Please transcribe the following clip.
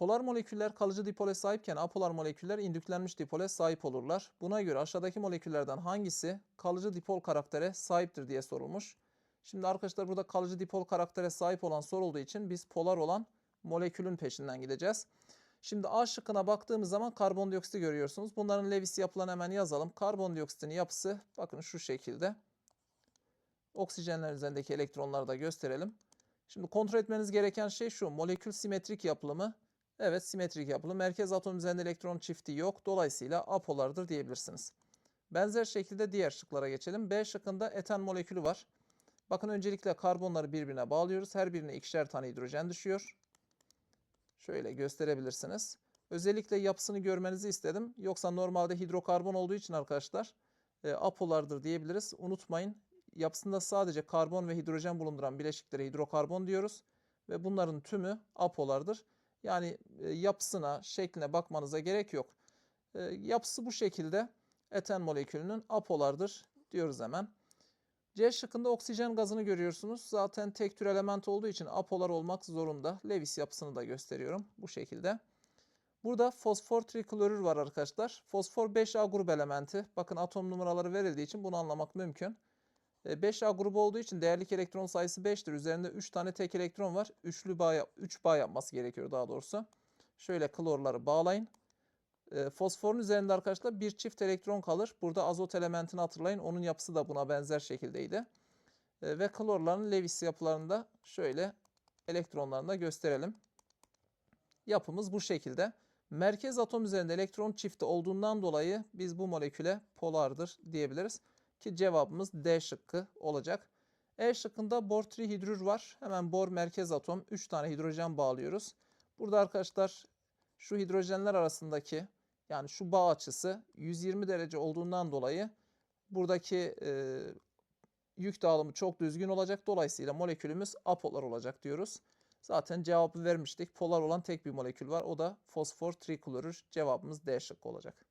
Polar moleküller kalıcı dipole sahipken apolar moleküller indüklenmiş dipole sahip olurlar. Buna göre aşağıdaki moleküllerden hangisi kalıcı dipol karaktere sahiptir diye sorulmuş. Şimdi arkadaşlar burada kalıcı dipol karaktere sahip olan sorulduğu için biz polar olan molekülün peşinden gideceğiz. Şimdi A şıkkına baktığımız zaman karbondioksiti görüyorsunuz. Bunların Lewis'i yapılan hemen yazalım. Karbondioksitin yapısı bakın şu şekilde. Oksijenler üzerindeki elektronları da gösterelim. Şimdi kontrol etmeniz gereken şey şu. Molekül simetrik yapılımı. Evet simetrik yapılı. Merkez atom üzerinde elektron çifti yok. Dolayısıyla apolardır diyebilirsiniz. Benzer şekilde diğer şıklara geçelim. B şıkkında eten molekülü var. Bakın öncelikle karbonları birbirine bağlıyoruz. Her birine ikişer tane hidrojen düşüyor. Şöyle gösterebilirsiniz. Özellikle yapısını görmenizi istedim. Yoksa normalde hidrokarbon olduğu için arkadaşlar e, apolardır diyebiliriz. Unutmayın yapısında sadece karbon ve hidrojen bulunduran bileşiklere hidrokarbon diyoruz. Ve bunların tümü apolardır. Yani e, yapısına, şekline bakmanıza gerek yok. E, yapısı bu şekilde eten molekülünün apolardır diyoruz hemen. C şıkkında oksijen gazını görüyorsunuz. Zaten tek tür element olduğu için apolar olmak zorunda. Lewis yapısını da gösteriyorum bu şekilde. Burada fosfor triklorür var arkadaşlar. Fosfor 5A grup elementi. Bakın atom numaraları verildiği için bunu anlamak mümkün. 5A grubu olduğu için değerlik elektron sayısı 5'tir. Üzerinde 3 tane tek elektron var. Üçlü bağ, 3 bağ yapması gerekiyor daha doğrusu. Şöyle klorları bağlayın. E, fosforun üzerinde arkadaşlar bir çift elektron kalır. Burada azot elementini hatırlayın. Onun yapısı da buna benzer şekildeydi. E, ve klorların Lewis yapılarında şöyle elektronlarını da gösterelim. Yapımız bu şekilde. Merkez atom üzerinde elektron çifti olduğundan dolayı biz bu moleküle polardır diyebiliriz. Ki cevabımız D şıkkı olacak. E şıkkında bor trihidrür var. Hemen bor merkez atom 3 tane hidrojen bağlıyoruz. Burada arkadaşlar şu hidrojenler arasındaki yani şu bağ açısı 120 derece olduğundan dolayı buradaki e, yük dağılımı çok düzgün olacak. Dolayısıyla molekülümüz apolar olacak diyoruz. Zaten cevabı vermiştik. Polar olan tek bir molekül var. O da fosfor triklorür. Cevabımız D şıkkı olacak.